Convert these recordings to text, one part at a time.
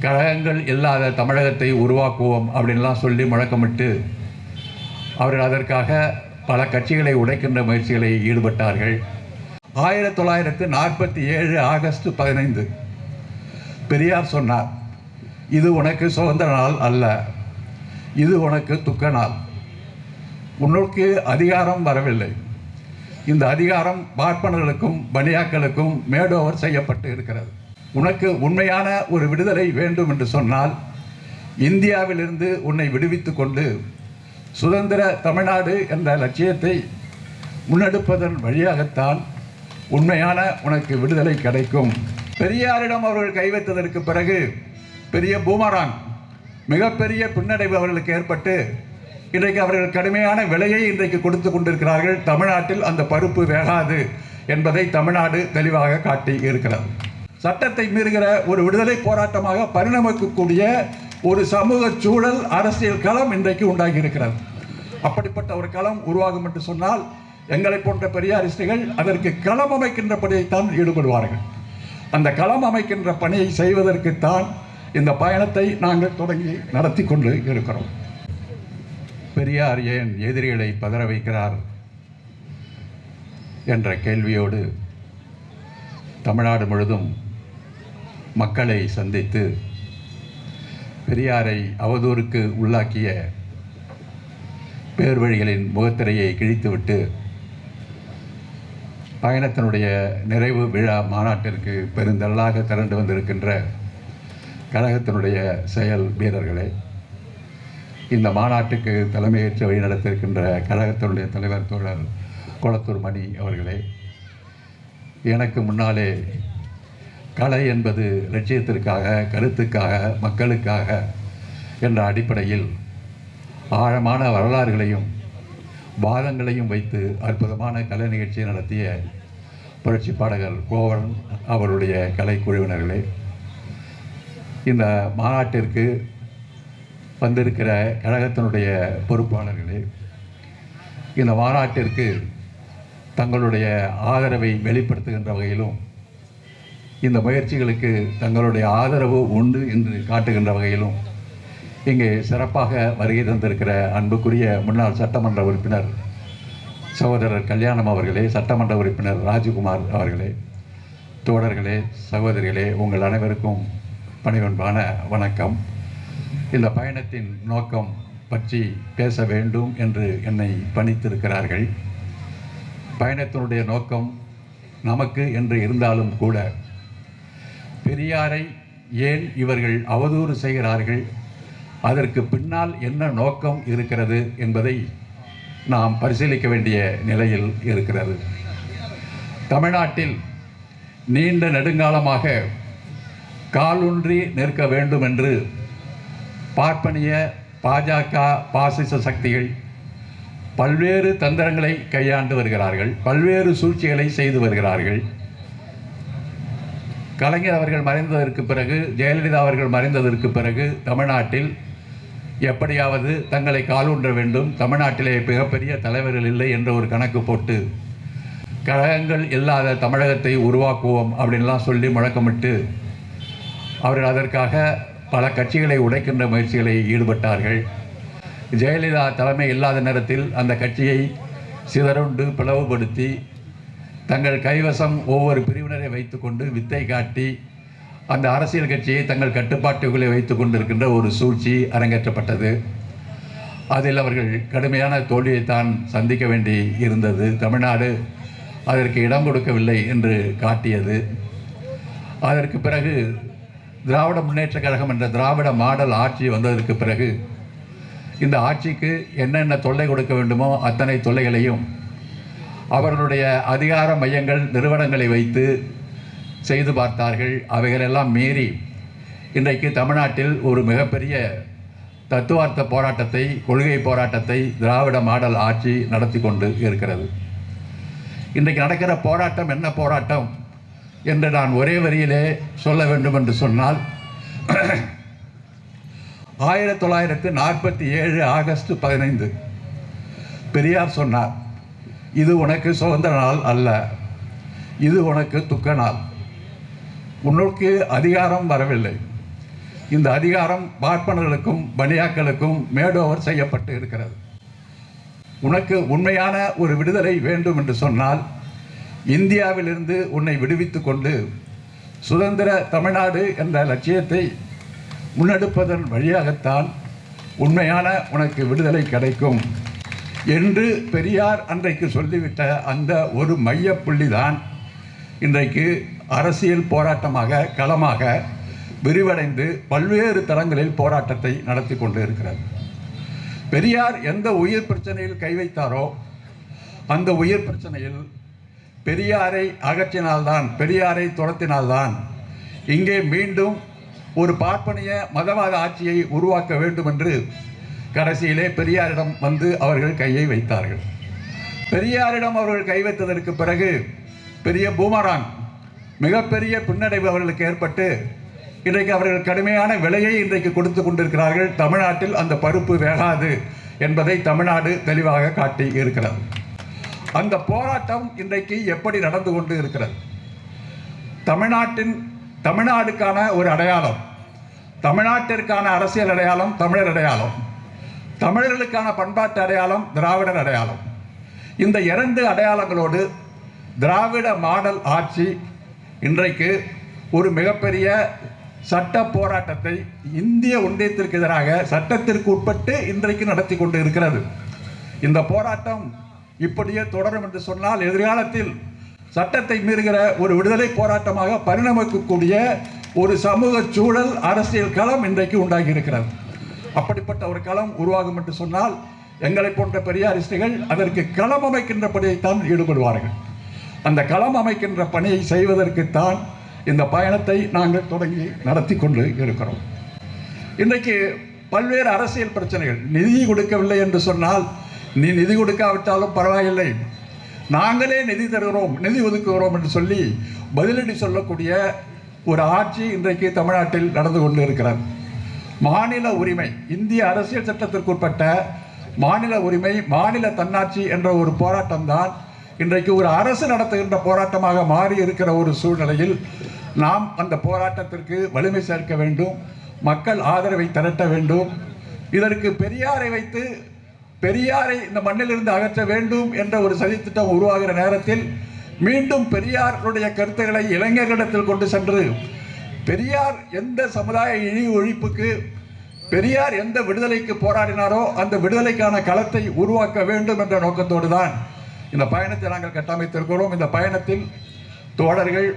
கழகங்கள் இல்லாத தமிழகத்தை உருவாக்குவோம் அப்படின்லாம் சொல்லி முழக்கமிட்டு அவர்கள் அதற்காக பல கட்சிகளை உடைக்கின்ற முயற்சிகளை ஈடுபட்டார்கள். ஆயிரத்தி தொள்ளாயிரத்து நாற்பத்தி ஏழு ஆகஸ்ட் பதினைந்து. பெரியார் சொன்னார் இது உனக்கு சுதந்திர நாள் அல்ல இது உனக்கு துக்க நாள். உன்னுக்கு அதிகாரம் வரவில்லை. இந்த அதிகாரம் பார்ப்பனர்களுக்கும் பனியாக்களுக்கும் மேடோவர் செய்யப்பட்டு இருக்கிறது. உனக்கு உண்மையான ஒரு விடுதலை வேண்டும் என்று சொன்னால் இந்தியாவிலிருந்து உன்னை விடுவித்து கொண்டு சுதந்திர தமிழ்நாடு என்ற லட்சியத்தை முன்னெடுப்பதன் வழியாகத்தான் உண்மையான உனக்கு விடுதலை கிடைக்கும். பெரியாரிடம் அவர்கள் கைவைத்ததற்கு பிறகு பெரிய பூமராங் மிகப்பெரிய பின்னடைவு அவர்களுக்கு ஏற்பட்டு இன்றைக்கு அவர்கள் கடுமையான விலையை இன்றைக்கு கொடுத்து கொண்டிருக்கிறார்கள். தமிழ்நாட்டில் அந்த பருப்பு வேகாது என்பதை தமிழ்நாடு தெளிவாக காட்டி இருக்கிறது சட்டத்தை மீறுகிற ஒரு விடுதலை போராட்டமாக பரிணமிக்கக்கூடிய ஒரு சமூக சூழல் அரசியல் களம் இன்றைக்கு உண்டாகி இருக்கிறது அப்படிப்பட்ட ஒரு களம் உருவாகும் என்று சொன்னால் எங்களை போன்ற பெரியாரிஸ்டுகள் அதற்கு களம் அமைக்கின்ற பணியைத்தான் ஈடுபடுவார்கள். அந்த களம் அமைக்கின்ற பணியை செய்வதற்குத்தான் இந்த பயணத்தை நாங்கள் தொடங்கி நடத்தி கொண்டு இருக்கிறோம். பெரியார் ஏன் எதிரிகளை பதற வைக்கிறார் என்ற கேள்வியோடு தமிழ்நாடு முழுதும் மக்களை சந்தித்து பெரியாரை அவதூறுக்கு உள்ளாக்கிய பேர்வழிகளின் முகத்திரையை கிழித்துவிட்டு பயணத்தினுடைய நிறைவு விழா மாநாட்டிற்கு பெருந்தள்ளாக திரண்டு வந்திருக்கின்ற கழகத்தினுடைய செயல் வீரர்களே இந்த மாநாட்டுக்கு தலைமையேற்று வழிநடத்திருக்கின்ற கழகத்தினுடைய தலைவர் தோழர் குளத்தூர் மணி அவர்களே எனக்கு முன்னாலே கலை என்பது லட்சியத்திற்காக கருத்துக்காக மக்களுக்காக என்ற அடிப்படையில் ஆழமான வரலாறுகளையும் வாதங்களையும் வைத்து அற்புதமான கலை நிகழ்ச்சியை நடத்திய புரட்சி பாடகர் கோவன் அவருடைய கலைக்குழுவினர்களே இந்த மாநாட்டிற்கு வந்திருக்கிற கழகத்தினுடைய பொறுப்பாளர்களே இந்த மாநாட்டிற்கு தங்களுடைய ஆதரவை வெளிப்படுத்துகின்ற வகையிலும் இந்த முயற்சிகளுக்கு தங்களுடைய ஆதரவு உண்டு என்று காட்டுகின்ற வகையிலும் இங்கே சிறப்பாக வருகை தந்திருக்கிற அன்புக்குரிய முன்னாள் சட்டமன்ற உறுப்பினர் சகோதரர் கல்யாணம் அவர்களே சட்டமன்ற உறுப்பினர் ராஜகுமார் அவர்களே தோழர்களே சகோதரிகளே உங்கள் அனைவருக்கும் பணிவன்பான வணக்கம். இந்த பயணத்தின் நோக்கம் பற்றி பேச வேண்டும் என்று என்னை பணித்திருக்கிறார்கள். பயணத்தினுடைய நோக்கம் நமக்கு என்று இருந்தாலும் கூட பெரியாரை ஏன் இவர்கள் அவதூறு செய்கிறார்கள்? அதற்கு பின்னால் என்ன நோக்கம் இருக்கிறது என்பதை நாம் பரிசீலிக்க வேண்டிய நிலையில் இருக்கிறது. தமிழ்நாட்டில் நீண்ட நெடுங்காலமாக காலூன்றி நிற்க வேண்டும் என்று பார்ப்பனிய பாஜக பாசிச சக்திகள் பல்வேறு தந்திரங்களை கையாண்டு வருகிறார்கள் பல்வேறு சூழ்ச்சிகளை செய்து வருகிறார்கள். கலைஞர் அவர்கள் மறைந்ததற்கு பிறகு ஜெயலலிதா அவர்கள் மறைந்ததற்கு பிறகு தமிழ்நாட்டில் எப்படியாவது தங்களை காலூன்ற வேண்டும். தமிழ்நாட்டிலே மிகப்பெரிய தலைவர்கள் இல்லை என்ற ஒரு கணக்கு போட்டு கழகங்கள் இல்லாத தமிழகத்தை உருவாக்குவோம் அப்படின்லாம் சொல்லி முழக்கமிட்டு அவர்கள் அதற்காக பல கட்சிகளை உடைக்கின்ற முயற்சிகளை ஈடுபட்டார்கள். ஜெயலலிதா தலைமை இல்லாத நேரத்தில் அந்த கட்சியை சிதறுண்டு பிளவுபடுத்தி தங்கள் கைவசம் ஒவ்வொரு பிரிவினரை வைத்துக்கொண்டு வித்தை காட்டி அந்த அரசியல் கட்சியை தங்கள் கட்டுப்பாட்டுக்குள்ளே வைத்து கொண்டிருக்கின்ற ஒரு சூழ்ச்சி அரங்கேற்றப்பட்டது. அதில் அவர்கள் கடுமையான தோல்வியைத்தான் சந்திக்க வேண்டி இருந்தது. தமிழ்நாடு அதற்கு இடம் கொடுக்கவில்லை என்று காட்டியது. அதற்கு பிறகு திராவிட முன்னேற்ற கழகம் என்ற திராவிட மாடல் ஆட்சி வந்ததற்கு பிறகு இந்த ஆட்சிக்கு என்னென்ன தொல்லை கொடுக்க வேண்டுமோ அத்தனை தொல்லைகளையும் அவர்களுடைய அதிகார மையங்கள் நிறுவனங்களை வைத்து செய்து பார்த்தார்கள். அவைகளெல்லாம் மீறி இன்றைக்கு தமிழ்நாட்டில் ஒரு மிகப்பெரிய தத்துவார்த்த போராட்டத்தை கொள்கை போராட்டத்தை திராவிட மாடல் ஆட்சி நடத்தி கொண்டு இருக்கிறது. இன்றைக்கு நடக்கிற போராட்டம் என்ன போராட்டம் என்று நான் ஒரே வரியிலே சொல்ல வேண்டும் என்று சொன்னால் ஆயிரத்தி தொள்ளாயிரத்து நாற்பத்தி ஏழு ஆகஸ்ட் பதினைந்து. பெரியார் சொன்னார் இது உனக்கு சுதந்திர நாள் அல்ல. இது உனக்கு துக்க நாள் உனக்கு அதிகாரம் வரவில்லை. இந்த அதிகாரம் பார்ப்பனர்களுக்கும் பனியாக்களுக்கும் மேடோவர் செய்யப்பட்டு இருக்கிறது. உனக்கு உண்மையான ஒரு விடுதலை வேண்டும் என்று சொன்னால் இந்தியாவிலிருந்து உன்னை விடுவித்து கொண்டு சுதந்திர தமிழ்நாடு என்ற லட்சியத்தை முன்னெடுப்பதன் வழியாகத்தான் உண்மையான உனக்கு விடுதலை கிடைக்கும். என்று பெரியார் அன்றைக்கு சொல்லிவிட்ட அந்த ஒரு மையப்புள்ளிதான் இன்றைக்கு அரசியல் போராட்டமாக களமாக விரிவடைந்து பல்வேறு தளங்களில் போராட்டத்தை நடத்தி கொண்டு இருக்கிறது. பெரியார் எந்த உயிர் பிரச்சனையில் கை வைத்தாரோ அந்த உயிர் பிரச்சனையில் பெரியாரை அகற்றினால்தான் பெரியாரை துரத்தினால்தான் இங்கே மீண்டும் ஒரு பார்ப்பனிய மதவாத ஆட்சியை உருவாக்க வேண்டும் என்று கடைசியிலே பெரியாரிடம் வந்து அவர்கள் கையை வைத்தார்கள். பெரியாரிடம் அவர்கள் கை வைத்ததற்கு பிறகு பெரிய பூமரான் மிகப்பெரிய பின்னடைவு அவர்களுக்கு ஏற்பட்டு இன்றைக்கு அவர்கள் கடுமையான விலையை இன்றைக்கு கொடுத்து கொண்டிருக்கிறார்கள். தமிழ்நாட்டில் அந்த பருப்பு வேகாது என்பதை தமிழ்நாடு தெளிவாக காட்டி இருக்கிறது. அந்த போராட்டம் இன்றைக்கு எப்படி நடந்து கொண்டு இருக்கிறது? தமிழ்நாட்டின் தமிழ்நாடுக்கான ஒரு அடையாளம் தமிழ்நாட்டிற்கான அரசியல் அடையாளம் தமிழர் அடையாளம். தமிழர்களுக்கான பண்பாட்டு அடையாளம் திராவிடர் அடையாளம். இந்த இரண்டு அடையாளங்களோடு திராவிட மாடல் ஆட்சி இன்றைக்கு ஒரு மிகப்பெரிய சட்ட போராட்டத்தை இந்திய ஒன்றியத்திற்கு எதிராக சட்டத்திற்கு உட்பட்டு இன்றைக்கு நடத்தி கொண்டு இருக்கிறது இந்த போராட்டம் இப்படியே தொடரும் என்று சொன்னால் எதிர்காலத்தில் சட்டத்தை மீறுகிற ஒரு விடுதலை போராட்டமாக பரிணமிக்கக்கூடிய ஒரு சமூக சூழல் அரசியல் களம் இன்றைக்கு உண்டாகி இருக்கிறது. அப்படிப்பட்ட ஒரு களம் உருவாகும் என்று சொன்னால் எங்களை போன்ற பெரியாரிஸ்டுகள் அதற்கு களம் அமைக்கின்ற பணியைத்தான் ஈடுபடுவார்கள். அந்த களம் அமைக்கின்ற பணியை செய்வதற்குத்தான் இந்த பயணத்தை நாங்கள் தொடங்கி நடத்தி கொண்டு இருக்கிறோம். இன்றைக்கு பல்வேறு அரசியல் பிரச்சனைகள். நிதி கொடுக்கவில்லை என்று சொன்னால் நீ நிதி கொடுக்காவிட்டாலும் பரவாயில்லை. நாங்களே நிதி தருகிறோம் நிதி ஒதுக்குகிறோம் என்று சொல்லி பதிலடி சொல்லக்கூடிய ஒரு ஆட்சி இன்றைக்கு தமிழ்நாட்டில் நடந்து கொண்டு இருக்கிறார் மாநில உரிமை இந்திய அரசியல் சட்டத்திற்குட்பட்ட மாநில உரிமை மாநில தன்னாட்சி என்ற ஒரு போராட்டம் தான் இன்றைக்கு ஒரு அரசு நடத்துகின்ற போராட்டமாக மாறி இருக்கிற ஒரு சூழ்நிலையில் நாம் அந்த போராட்டத்திற்கு வலிமை சேர்க்க வேண்டும் மக்கள் ஆதரவை திரட்ட வேண்டும். இதற்கு பெரியாரை வைத்து பெரியாரை இந்த மண்ணிலிருந்து அகற்ற வேண்டும் என்ற ஒரு சதித்திட்டம் உருவாகிற நேரத்தில் மீண்டும் பெரியாருடைய கருத்துக்களை இளைஞர்களிடத்தில் கொண்டு சென்று பெரியார் எந்த சமுதாய இழி ஒழிப்புக்கு பெரியார் எந்த விடுதலைக்கு போராடினாரோ அந்த விடுதலைக்கான களத்தை உருவாக்க வேண்டும் என்ற நோக்கத்தோடு தான் இந்த பயணத்தை நாங்கள் கட்டமைத்திருக்கிறோம். இந்த பயணத்தில் தோழர்கள்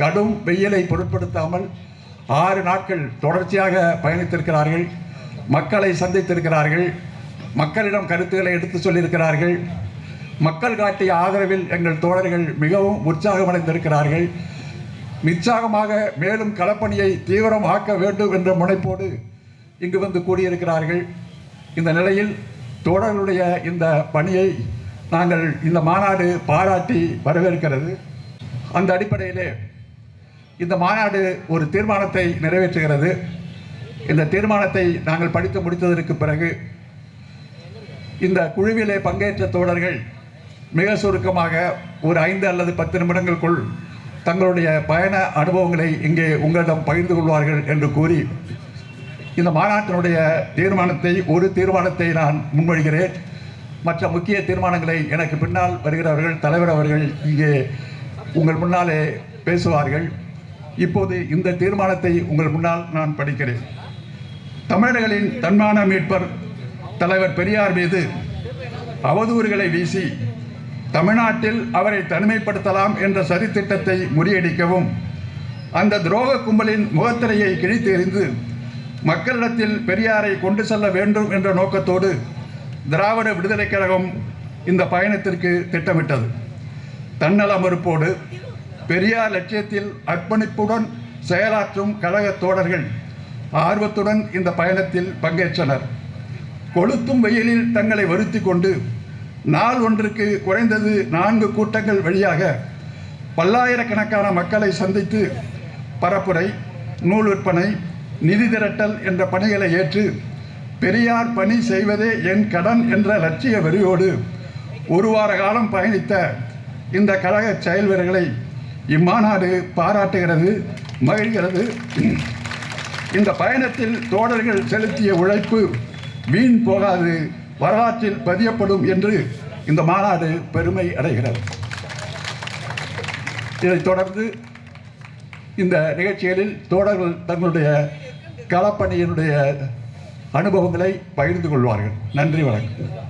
கடும் வெயிலை பொருட்படுத்தாமல் ஆறு நாட்கள் தொடர்ச்சியாக பயணித்திருக்கிறார்கள். மக்களை சந்தித்திருக்கிறார்கள். மக்களிடம் கருத்துக்களை எடுத்து சொல்லியிருக்கிறார்கள். மக்கள் காட்டிய ஆதரவில் எங்கள் தோழர்கள் மிகவும் உற்சாகமடைந்திருக்கிறார்கள். உற்சாகமாக மேலும் களப்பணியை தீவிரமாக்க வேண்டும் என்ற முனைப்போடு இங்கு வந்து கூடியிருக்கிறார்கள். இந்த நிலையில் தோழர்களுடைய இந்த பணியை நாங்கள் இந்த மாநாடு பாராட்டி வரவேற்கிறது. அந்த அடிப்படையிலே இந்த மாநாடு ஒரு தீர்மானத்தை நிறைவேற்றுகிறது. இந்த தீர்மானத்தை நாங்கள் படித்து முடித்ததற்கு பிறகு இந்த குழுவிலே பங்கேற்ற தோழர்கள் மிக சுருக்கமாக ஒரு ஐந்து அல்லது பத்து நிமிடங்களுக்குள் தங்களுடைய பயண அனுபவங்களை இங்கே உங்களிடம் பகிர்ந்து கொள்வார்கள் என்று கூறி இந்த மாநாட்டினுடைய தீர்மானத்தை ஒரு தீர்மானத்தை நான் முன்மொழிகிறேன். மற்ற முக்கிய தீர்மானங்களை எனக்கு பின்னால் வருகிறவர்கள் தலைவர் அவர்கள் இங்கே உங்கள் முன்னாலே பேசுவார்கள். இப்போது இந்த தீர்மானத்தை உங்கள் முன்னால் நான் படிக்கிறேன். தமிழர்களின் தன்மான மீட்பர் தலைவர் பெரியார் மீது அவதூறுகளை வீசி தமிழ்நாட்டில் அவரை தனிமைப்படுத்தலாம் என்ற சதித்திட்டத்தை முறியடிக்கவும் அந்த துரோக கும்பலின் முகத்திரையை கிழித்து எறிந்து மக்களிடத்தில் பெரியாரை கொண்டு செல்ல வேண்டும் என்ற நோக்கத்தோடு திராவிட விடுதலைக் கழகம் இந்த பயணத்திற்கு திட்டமிட்டது. தன்னல மறுப்போடு பெரியார் லட்சியத்தில் அர்ப்பணிப்புடன் செயலாற்றும் கழக தோழர்கள் ஆர்வத்துடன் இந்த பயணத்தில் பங்கேற்றனர். கொளுத்தும் வெயிலில் தங்களை வருத்தி கொண்டு நாள் ஒன்றுக்கு குறைந்தது நான்கு கூட்டங்கள் வழியாக பல்லாயிரக்கணக்கான மக்களை சந்தித்து பரப்புரை நூல் விற்பனை நிதி திரட்டல் என்ற பணிகளை ஏற்று பெரியார் பணி செய்வதே என் கடன் என்ற லட்சிய வெறியோடு ஒரு வார காலம் பயணித்த இந்த கழக செயல் வீரர்களை இம்மாநாடு பாராட்டுகிறது மகிழ்கிறது. இந்த பயணத்தில் தோழர்கள் செலுத்திய உழைப்பு வீண் போகாது. வரலாற்றில் பதியப்படும் என்று இந்த மாநாடு பெருமை அடைகிறது. இதைத் தொடர்ந்து இந்த நிகழ்ச்சிகளில் தோழர்கள் தங்களுடைய களப்பணியினுடைய அனுபவங்களை பகிர்ந்து கொள்வார்கள். நன்றி வணக்கம்.